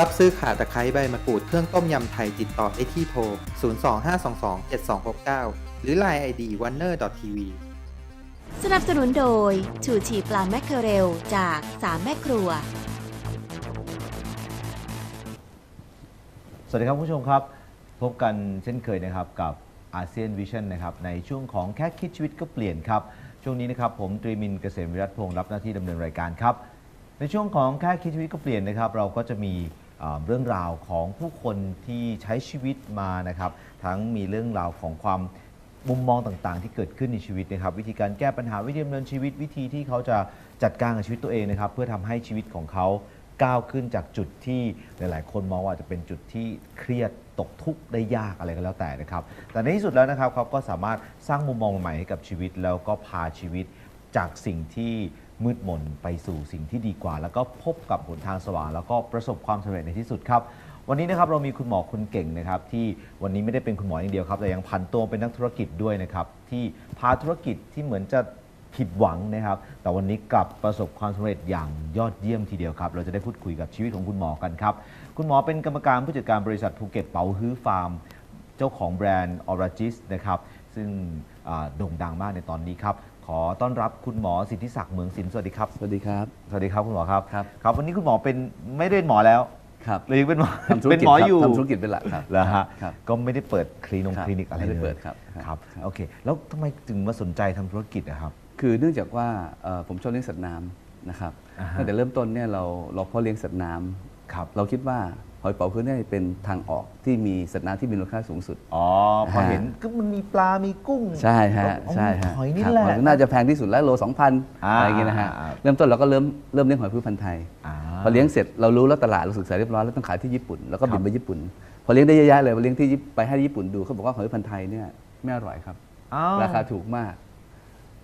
รับซื้อข่าตะไคร้ใบมะกรูดเครื่องต้มยำไทยติดต่อได้ที่โทร 025227269 หรือ Line ID w a n n e r t v สนับสนุนโดยชูชีปลาแมคเคอเรลจากสามแม่ครัว สวัสดีครับคุณผู้ชมครับ พบกันเช่นเคยนะครับกับอาเซียนวิชั่นนะครับในช่วงของแค่คิดชีวิตก็เปลี่ยนครับ ช่วงนี้นะครับผมตรีมินเกษมวิรัตพงศ์รับหน้าที่ดำเนินรายการครับ ในช่วงของแค่คิดชีวิตก็เปลี่ยนนะครับ เราก็จะมี เรื่องราวของผู้คนที่ใช้ชีวิตมานะครับ ทั้งมีเรื่องราวของความมุมมองต่างๆ ที่เกิดขึ้นในชีวิตนะครับ วิธีการแก้ปัญหาวิธีดำเนินชีวิตวิธีที่เขาจะจัดการกับชีวิตตัวเองนะครับ เพื่อทำให้ชีวิตของเขาก้าวขึ้นจากจุดที่หลาย ๆ คนมองว่าจะเป็นจุดที่เครียดตกทุกข์ได้ยากอะไรก็แล้วแต่นะครับ แต่ในที่สุดแล้วนะครับเขาก็สามารถสร้างมุมมองใหม่ให้กับชีวิต แล้วก็พาชีวิตจากสิ่งที่ มืดมนไปสู่สิ่งที่ดีกว่า แล้วก็พบกับหนทางสว่าง แล้วก็ประสบความสำเร็จในที่สุดครับ วันนี้นะครับเรามีคุณหมอคนเก่งนะครับ ที่วันนี้ไม่ได้เป็นคุณหมออย่างเดียวครับ แต่ยังพันตัวเป็นนักธุรกิจด้วยนะครับ ที่พาธุรกิจที่เหมือนจะผิดหวังนะครับ แต่วันนี้กลับประสบความสำเร็จอย่างยอดเยี่ยมทีเดียวครับ เราจะได้พูดคุยกับชีวิตของคุณหมอกันครับ คุณหมอเป็นกรรมการผู้จัดการบริษัทภูเก็ตเป๋าฮื้อฟาร์ม เจ้าของแบรนด์ออราจิสนะครับ ซึ่งอ่าโด่งดังมากในตอนนี้ครับ ขอต้อนรับคุณหมอสิทธิศักดิ์เหมืองศิลป์สวัสดีครับ สวัสดีครับ สวัสดีครับคุณหมอครับ ครับ ครับ วันนี้คุณหมอเป็นไม่ได้เป็นหมอแล้วครับหรือยังเป็นหมอทำธุรเป็นกิจหมอครับอยู่ทำธุรกิจเป็นหลักครับ เหรอฮะครับก็ไม่ได้เปิดคลินิกครับคลินิกอะไรไม่เลได้ยเปิดครับครับครับโอเค แล้วทำไมถึงมาสนใจทำธุรกิจอะครับ คือเนื่องจากว่าเอ่อผมชอบเลี้ยงสัตว์น้ำนะครับอ่าฮะ ตั้งแต่เริ่มต้นเนี่ยเราเราเพาะเลี้ยงสัตว์น้ำครับ เราคิดว่าห อยเป๋าฮื้อเนี่ยเป็นทางออกที่มีสัตว์น้ำที่มีมูลค่าสูงสุด อ๋อพอฮะเห็นก็มันมีปลา มีกุ้งใช่ฮะอ๋อใช่ฮะหอยนี่ครับแหละหอยน่าจะแพงที่สุดแล้วโล2,000อ่าอะไรอย่างเงี้ยนะฮะอ่าเริ่มต้นเราก็เริ่มเริ่มเลี้ยงหอยพื้นพันธุ์ไทยอ่าพอเลี้ยงเสร็จเรารู้แล้วตลาดเราศึกษาเรียบร้อยแล้วต้องขายที่ญี่ปุ่นแล้วก็บิครันบไปญี่ปุ่น พอเลี้ยงได้เยอะแยะเลยพอเลี้ยงที่ญี่ไปให้ญี่ปุ่นดูเขาบอกว่าหอยพันธุ์ไทยเนี่ยไม่อร่อยครับอ้าวราคาถูกมาก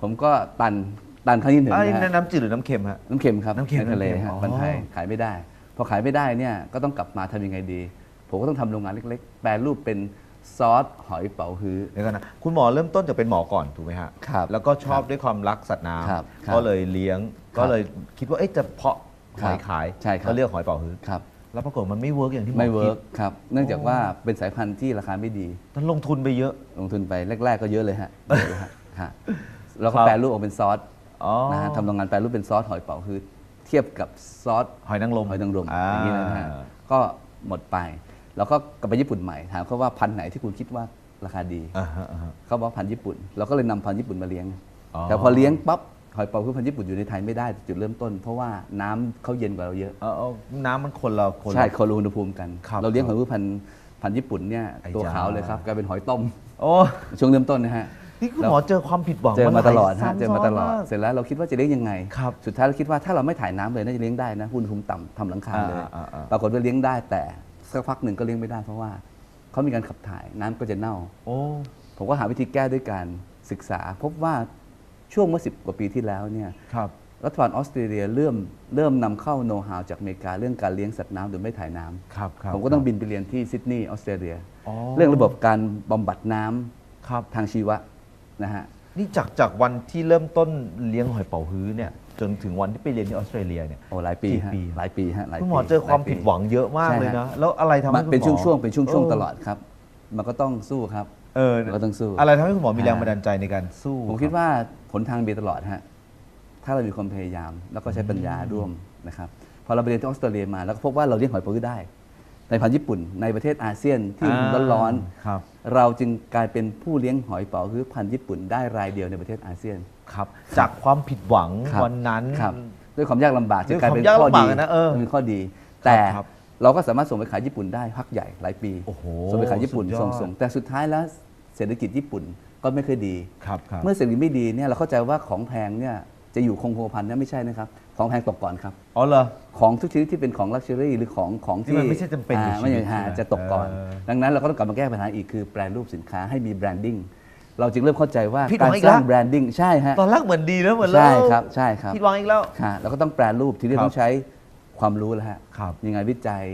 ผมก็ตันตันครั้งที่หนึ่งอันนี้นะฮะน้ำจืดหรือน้ำเค็มฮะน้ำเค็มครับน้ำเค็มในทะเลน้ำเค็มฮะอ๋อพันธุ์ไทยขายไม่ได้ พอขายไม่ได้เนี่ยก็ต้องกลับมาทำยังไงดี ผมก็ต้องทำโรงงานเล็ก ๆ แปรรูปเป็นซอสหอยเป๋าฮื้อเดี๋ยวกันนะคุณหมอเริ่มต้นจากเป็นหมอก่อนถูกไหมฮะครับแล้วก็ชอบครับด้วยความรักสัตว์น้ครับครัำบก็เลยเลี้ยงก็เลยคิดว่าเอ๊ะจะเพาะหอยครับขายใช่ครับก็เรียกหอยเป๋าฮื้อครับแล้วปรากฏมันไม่เวิร์กอย่างที่หมอไม่คิเวิดร์กครับเนื่องจากว่าเป็นสายพันธุ์ที่ราคาไม่ดีต้องลงทุนไปเยอะลงทุนไปแรก ๆ ก็เยอะเลยฮะเยอะเลยฮะฮะแล้วก็ครับแปรรูปออกเป็นซอสอ๋อนะฮะทำโรงงานแปรรูปเป็นซอสหอยเป๋าฮื้อ เทียบกับซอสหอยนางรมหอยนางรมอ่าอย่างนี้นะฮะก็หมดไป แล้วก็กลับไปญี่ปุ่นใหม่ ถามเขาว่าพันธุ์ไหนที่คุณคิดว่าราคาดีอ่าฮะอ่าฮะเขาบอกว่าพันธุ์ญี่ปุ่น เราก็เลยนำพันธุ์ญี่ปุ่นมาเลี้ยงอ๋อแต่พอเลี้ยงปั๊บหอยเป๋าคือพันธุ์ญี่ปุ่นอยู่ในไทยไม่ได้จุดเริ่มต้น เพราะว่าน้ำเขาเย็นกว่าเราเยอะเอาเอาน้ำมันคนละคนละใช่คนละอุณหภูมิกันครับเราเลี้ยงหอยพื้พันธุ์พันธุ์ญี่ปุ่นเนี่ยไอ้ตัวจ้าขาวเลยครับกลายเป็นหอยต้ม โอ้ช่วงเริ่มต้นนะฮะ นี่คุณหมอเจอความผิดหวังเจอมาตลอดหฮะยเจอมาตลอดซ้ำซ้นกเสร็จแล้วเราคิดว่าจะเลี้ยงยังไงครับสุดท้ายเราคิดว่าถ้าเราไม่ถ่ายน้ำเลยน่าจะเลี้ยงได้นะอุณหภูมิต่ำทำหลังคาเลยอ่าอ่าอ่าปรากฏว่าเลี้ยงได้แต่สักพักหนึ่งก็เลี้ยงไม่ได้เพราะว่าเขามีการขับถ่ายน้ำก็จะเน่าโอ้ผมก็หาวิธีแก้ด้วยการศึกษา พบว่าช่วงเมื่อสิบกว่าปีที่แล้วเนี่ยครับรัฐบาลออสเตรเลียเริ่มเริ่มนำเข้าโน้ตฮาวจากอเมริกาเรื่องการเลี้ยงสัตว์น้ำโดยไม่ถ่ายน้ำครับครับผมก็ต้องบินไปเรียนที่ซิดนีย์ออสเตรเลียอ๋อเรื่องระบบการบำบัดน้ำครับทางชีวะ นะฮะ นี่จากจากวันที่เริ่มต้นเลี้ยงหอยเป๋าฮื้อเนี่ยจนถึงวันที่ไปเรียนที่ออสเตรเลียเนี่ย โอ้หลายปีกี่ฮะปี หลายปีฮะหลายคุณปีหมอเจอความลยปีผิดหวังเยอะมากใช่เลยฮะนะ แล้วอะไรทำให้มันคุณหมอเป็นช่วงๆเป็นช่วงเออๆตลอดครับ มันก็ต้องสู้ครับ เออเราก็ต้องสู้ อะไรทำให้คุณหมอมีแรงอ่าบันดาลใจในการสู้ผมคิดว่าผลทางมีตลอดฮะ ถ้าเรามีความพยายามแล้วก็ใช้ปัญญาร่วมนะครับ พอเราไปเรียนที่ออสเตรเลียมาแล้วก็พบว่าเราเลี้ยงหอยปูได้ ในพันธุ์ญี่ปุ่น ในประเทศอาเซียนที่าร้อนครับๆเราจึงกลายเป็นผู้เลี้ยงหอยเป๋าคือพันธุ์ญี่ปุ่นได้รายเดียวในประเทศอาเซียนครับ จากความผิดหวังครับวันนั้นครับด้วยความยากลำบากด้วยจะกลายเป็นความยากข้อลำบาดีกนะเออมันเป็นข้อดี แต่ครับเราก็สามารถส่งไปขายญี่ปุ่นได้พักใหญ่หลายปีโอ้โหส่งไปขายญี่ปุ่นสุดยอดส่งส่งแต่สุดท้ายแล้วเศรษฐกิจญี่ปุ่นก็ไม่เคอยดีครับครับเมื่อเศรษฐกิจไม่ดีเนี่ยเราเข้าใจว่าของแพงเนี่ยจะอยู่คงโคพันเนี่ยไม่ใช่นะครับ ของแพงตกก่อนครับ อ๋อเหรอ ของทุกชนิดที่เป็นของลักชัวรี่หรือของของที่ที่มันไม่ใช่จำเป็นในอ่าชีวิตไม่ใช่ใช่ไหมจะตกก่อน เออดังนั้นเราก็ต้องกลับมาแก้ปัญหาอีกคือแปรรูปสินค้าให้มีแบรนดิ้งเราจึงเริ่มเข้าใจว่าผิดหวัการงอีกสร้างแล้ว แบรนดิ้งใช่ฮะตอนแรกเหมือนดีนะเหมือนใช่เาครับใช่ครับ ผิดหวังอีกแล้ว ค่ะเราก็ต้องแปรรูปทีนี้ครับต้องใช้ความรู้แล้วฮะครับยังไงวิจัย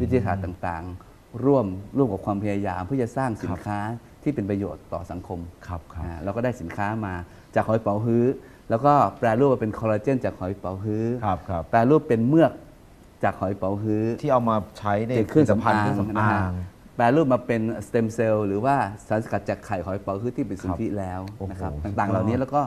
วิทยาศาสตร์ต่างๆ ร่วมร่วมกับความพยายามเพื่อจะสร้างสินค้าที่เป็นประโยชน์ต่อสังคมครับครับ อ่าเราก็ได้สินค้ามาจากหอยเป๋าฮื้อ แล้วก็แปรรูปมาเป็นคอลลาเจนจากหอยเป๋าฮื้อครับครับ แปรรูปเป็นเมือกจากหอยเป๋าฮื้อที่เอามาใช้ในเป็นเครื่องผลิตสำภัณฑ์อางเครื่องสำนะอาฮะงแปลรูปมาเป็นสเต็มเซลล์หรือว่าสารสกัดจากไข่หอยเป๋าฮื้อที่เป็นสุนทรีแล้วโอ้โหนะครับสุดยอดต่างๆ เหล่านี้แล้วก็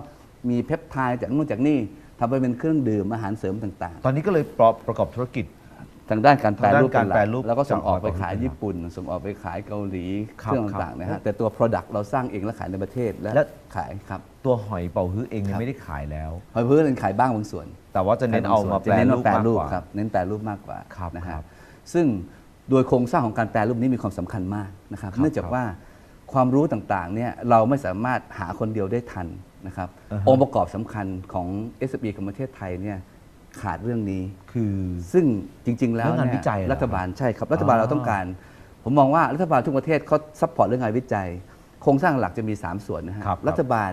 มีเพปไทด์จากนู่นจากนี่ทำไปเป็นเครื่องดื่มอาหารเสริมต่างตอนนี้ก็เลยประประกอบธุรกิจๆ ทางด้านการแปรรูปทางด้านการเป็นหลัแปรรูปแล้วก็ส่งออกไปจากหอยเป๋าฮื้อขายญี่ปุ่น ส่งออกไปขายเกาหลีครัเคบรื่องครับต่างๆนะฮะแต่ตัว Product เราสร้างเองและขายในประเทศและและขายครับตัวหอยเป่าฮื้อเองเนี่ครัยบไม่ได้ขายแล้วหอยเป๋าฮื้อเป็นขายบ้างบางส่วน แต่ว่าจะเน้นเอามาแปจะรเน้นรูมาปแปรมากรูปกว่าครับเน้นแปรรูปมากกว่าครับนะครัฮะบซึ่งโดยโครงสร้างของการแปรรูปนี้มีความสำคัญมากนะครับครับเนื่องจากว่าความรู้ต่างๆเนี่ยเราไม่สามารถหาคนเดียวได้ทันนะครับอ่าฮะองค์ประกอบสำคัญของ s อ b ของประเทศไทยเนี่ย ขาดเรื่องนี้ คือซึ่งจริง ๆ แล้วเรื่องงานเนี่วิจัยเหรอรัฐบาลใช่ครับ รัฐบาลอ๋อเราต้องการ ผมมองว่ารัฐบาลทุกประเทศเขาซัพพอร์ตเรื่องงานวิจัย โครงสร้างหลักจะมี 3 ส่วนนะฮะครับครับ รัฐบาล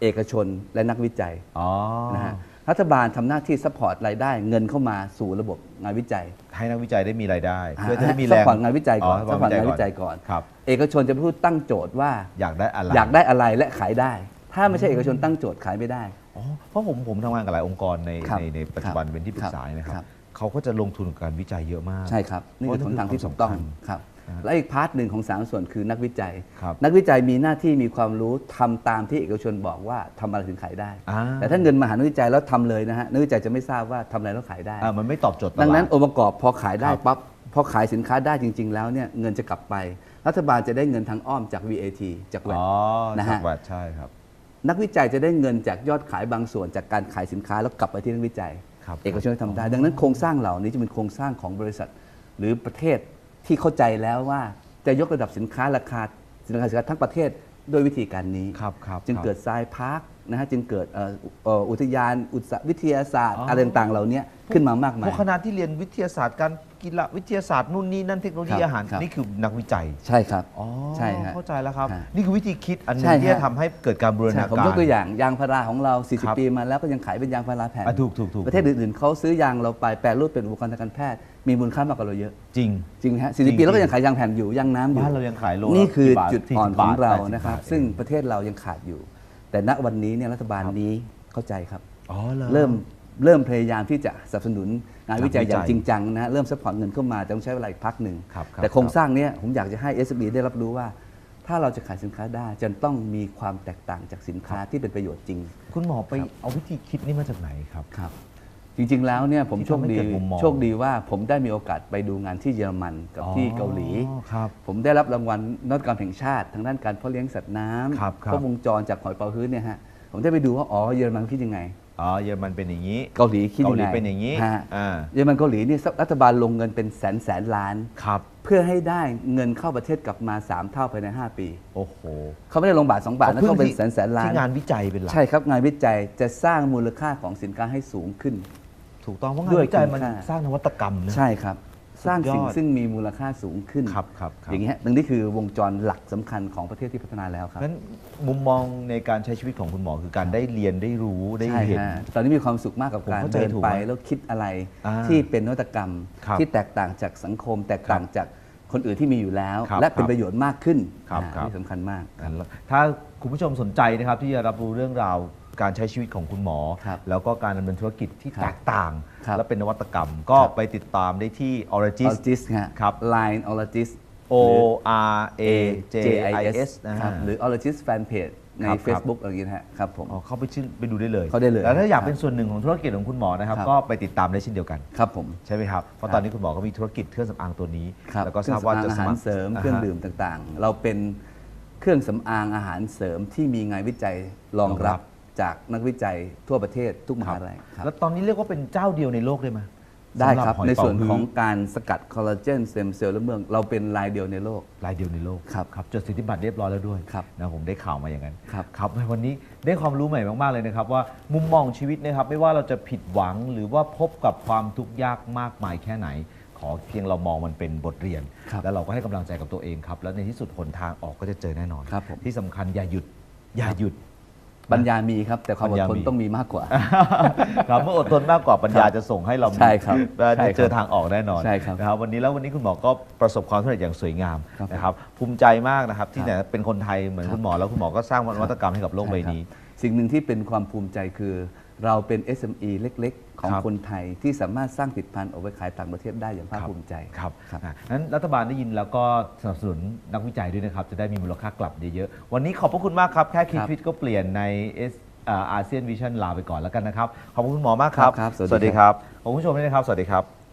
เอกชนและนักวิจัยอ๋อนะฮะรัฐบาลทำหน้าที่ซัพพอร์ตรายได้เงินเข้ามาสู่ระบบงานวิจัยให้นักวิจัยได้มีรายได้เพื่อจะฮได้มีซัแรพงพอร์ตงานวิจัยก่อนอ๋อซัพพอร์ตงานวิจัยก่อน ครับ เอกชนจะเป็นผู้ตั้งโจทย์ว่า อยากได้อะไร อยากได้อะไรและขายได้ ถ้าไม่ใช่เอกชนตั้งโจทย์ขายไม่ได้ อ๋อเพราะผมผมทำงานกับหลายองค์กรในครับในในปัจจุบันครับเป็นที่ปรึกษานะคครัรับบเขาก็จะลงทุนกับการวิจัยเยอะมาก ใช่ครับนี่คือเพหราะนทางที่นี่คือถูกต้องความสำคัญครับนะฮะและอีกพาร์ทหนึ่งของสามส่วนคือนักวิจัย ครับ นักวิจัยมีหน้าที่มีความรู้ทำตามที่เอกชนบอกว่าทำอะไรถึงขายได้ อ่าแต่ถ้าเงินมาหานักวิจัยแล้วทำเลยนะฮะนักวิจัยจะไม่ทราบว่าทำอะไรแล้วขายได้ อ่ามันไม่ตอบโจทย์ตลาด ดังนั้นองค์ประกอบพอขายได้ครับปั๊บพอขายสินค้าได้จริง ๆ แล้วเนี่ยเงินจะกลับไป รัฐบาลจะได้เงินทางอ้อมจาก VAT จากแวอ๋อนะฮะจากวัดใช่ครับ นักวิจัยจะได้เงินจากยอดขายบางส่วนจากการขายสินค้าแล้วกลับไปที่นักวิจัย ครับเอกชนทำได้ ดังนั้นโครงสร้างเหล่านี้จะเป็นโครงสร้างของบริษัท หรือประเทศที่เข้าใจแล้วว่าจะยกระดับสินค้าราคาสินค้าสินค้าทั้งประเทศด้วยวิธีการนี้ ครับครับจึงครับ เกิดทรายพาร์ค นะฮะจึงเกิดเอ่อเอ่ออุทยานอุตสาหวิทยาศาสตร์อ๋ออ อะไรต่างๆเหล่านี้ขึ้นมามากพมาวกคณะที่เรียนวิทยาศาสตร์การกีฬาวิทยาศาสตร์นู่นนี่นั่นเทคโนโลยีครับอาหารครับ นี่คือนักวิจัยใช่ครับ อ๋อใช่ฮะเข้าใจแล้วครับ ฮะนี่คือวิธีคิดอันหนึใช่งฮะ ที่จะทำให้เกิดการบูรใช่ณาผมการ ยกตัวอย่างยางพาราของเรา ครับ 40 ปีมาแล้วก็ยังขายเป็นยางพาราแผ่นอะถูกถูกถูกประเทศอื่นๆเขาซื้อยางเราไปแปรรูปเป็นอุปกรณ์ทางการแพทย์มีมูลค่ามากกว่าเราเยอะ จริง จริงฮะจริง40 ปีแล้วก็ยังขายยางแผ่นอยู่ยางน้ำอยู่บ้านเรายังขายโลละนี่คือกี่บาทจุด40อ่อนของเราบาทนะครับ80บาทซึ่งประเทศเรายังขาดอยู่ แต่ณวันนี้เนี่ยรัฐบาลนี้เข้าใจครับอ๋อหอเริ่มเริ่มพยายามที่จะสนับสนุนงานวิจัยงานวิจัยอย่างจริงจังนะฮะเริ่มซัพพอร์ตเงินเข้ามาแต่ต้องใช้เวลาอีกพักหนึ่งครับครับแต่โครงสร้างเนี้ยผมอยากจะให้ s อ b ได้รับรู้ว่า ถ้าเราจะขายสินค้าได้จะต้องมีความแตกต่างจากสินค้าที่เป็นประโยชน์จริง คุณหมอไปครับเอาวิธีคิดนี่มาจากไหนครับครับ จริงๆแล้วเนี่ยผมที่โชคทำให้ดีเกิดมุมมองโชคดีว่าผมได้มีโอกาสไปดูงานที่เยอรมันกับที่เกาหลีอ๋อครับผมได้รับรางวัลนวัตกรรมแห่งชาติ ทางด้านการเพาะเลี้ยงสัตว์น้ครับำครับครบวงจรจากหอยเป๋าฮื้นเนี่ยฮะผมได้ไปดูว่าอ๋อเยอรมันคิดยังไงอ๋อเยอรมันเป็นอย่างนี้ เกาหลีคิดเกายังหลีไงเป็นอย่างนี้ฮะอ่าเยอรมันเกาหลีเนี่ยรัฐบาลลงเงินเป็นแสนแสนล้านครับเพื่อให้ได้เงินเข้าประเทศกลับมา 3 เท่าภายใน 5 ปี โอ้โหเขาไม่ได้ลงบาท 2 บาทนะเขาเป็นแสนแสนล้านที่งานวิจัยเป็นหลักใช่ครับงานวิจัยจะสร้างมูลค่าของสินค้าให้สูงขึ้น ถูกต้องเพราะงานด้วยวิจัยมันคุณค่าสร้างนวัตกรรมนะใช่ครับ สร้างสิ่งสุดยอดซึ่งมีมูลค่าสูงขึ้นครับครับครับอย่างนี้ฮะดังนี้คือวงจรหลักสำคัญของประเทศที่พัฒนาแล้วครับงั้นมุมมองในการใช้ชีวิตของคุณหมอคือการได้เรียนได้รู้ได้ใช่เห็นฮะตอนนี้มีความสุขมากกับผมการเข้าใจเดินถูกไปไหมแล้วคิดอะไรอ่าที่เป็นนวัตกรรมครับที่แตกต่างจากสังคม แตกต่างจากคนอื่นที่มีอยู่แล้วครับและเป็นครับประโยชน์มากขึ้นครับอ่าครับนี่สำคัญมากกันแล้วถ้าคุณผู้ชมสนใจนะครับที่จะรับรู้เรื่องราว การใช้ชีวิตของคุณหมอ ครับแล้วก็การดำเนินธุรกิจที่ครับแตกต่าง ครับ และเป็นนวัตกรรม ก็ครับไปติดตามได้ที่ออ Origis ลจิสฮะ ครับ Line ออลจิส O R A J I S นะครัฮะบหรือ o l o g i s Fanpage ในครับครับ Facebook อะไรอย่างนี้นะฮะครับผม อ๋อเข้าไปชื่อไปดูได้เลยเข้าได้เลยแล้วถ้าอยากครับเป็นส่วนหนึ่งของธุรกิจของคุณหมอนะครับ ครับ ก็ไปติดตามได้เช่นเดียวกัน ครับผม ใช่ไหมครับ เพราะตอนนี้คุณหมอก็มีธุรกิจเครื่องสำอางตัวนี้ ครับแล้วก็ทราบว่าจะเครื่องสำอางอาหารเสริมาฮะเครื่องดื่มต่างๆ เราเป็นเครื่องสำอางอาหารเสริมที่มีงานวิจัยรองรองรัรับบ จากนักวิจัยทั่วประเทศทุกมหาลัยครับแล้วตอนนี้เรียกว่าเป็นเจ้าเดียวในโลกได้ไหมได้ครับสำหหอยในส่วนเป๋าฮื้ของการสกัดคอลลาเจนสเต็มเซลล์และเมือง เราเป็นรายเดียวในโลก รายเดียวในโลกครับครับจดสิทธิบัตรเรียบร้อยแล้วด้วยครับนะผมได้ข่าวมาอย่างนั้นครับครับวันนี้ได้ความรู้ใหม่มาก ๆ เลยนะครับ ว่ามุมมองชีวิตนะครับ ไม่ว่าเราจะผิดหวังหรือว่าพบกับความทุกข์ยากมากมายแค่ไหน ขอเพียงเรามองมันเป็นบทเรียนครับแล้วเราก็ให้กำลังใจกับตัวเองครับแล้วในที่สุดหนทางออกก็จะเจอแน่นอนครับผมที่สำคัญอย่าหยุดอย่าหยุด ปัญญามีครับ แต่ความอปัญดญาทนมีต้องมีมากกว่า ครับเมื่ออดทนมากกว่าปัญญาครับจะส่งให้เราใช่ครับและใช่ครับเจอทางออกแน่นอนใช่ครับนะครับวันนี้แล้ววันนี้คุณหมอก็ประสบความสำเร็จอย่างสวยงามครับนะครับภูมิใจมากนะครับที่ครับเนี่ยเป็นคนไทยเหมือนครับคุณหมอแล้วคุณหมอก็สร้างนวัตกรรมให้กับโลกใบช่ครับนี้ สิ่งหนึ่งที่เป็นความภูมิใจคือเราเป็น SME เล็กๆ ของครับคนไทยที่สามารถสร้างผลิตภัณฑ์ออกไปขายต่างประเทศได้อย่างภาคภูมิใจครับครับอะนั้นรัฐบาลได้ยินแล้วก็สนับสนุนนักวิจัยด้วยนะครับ จะได้มีมูลค่ากลับเยอะๆวันนี้ขอบพระคุณมากครับ แค่คิดครับฟิตก็เปลี่ยนในเอสอาเซียนวิชั่นลาไปก่อนแล้วกันนะครับ ขอบคุณคุณหมอมากครับครับครับสวัสดีสวัสดีครับขอบคุณผู้ชมด้วยนะครับ สวัสดีครับ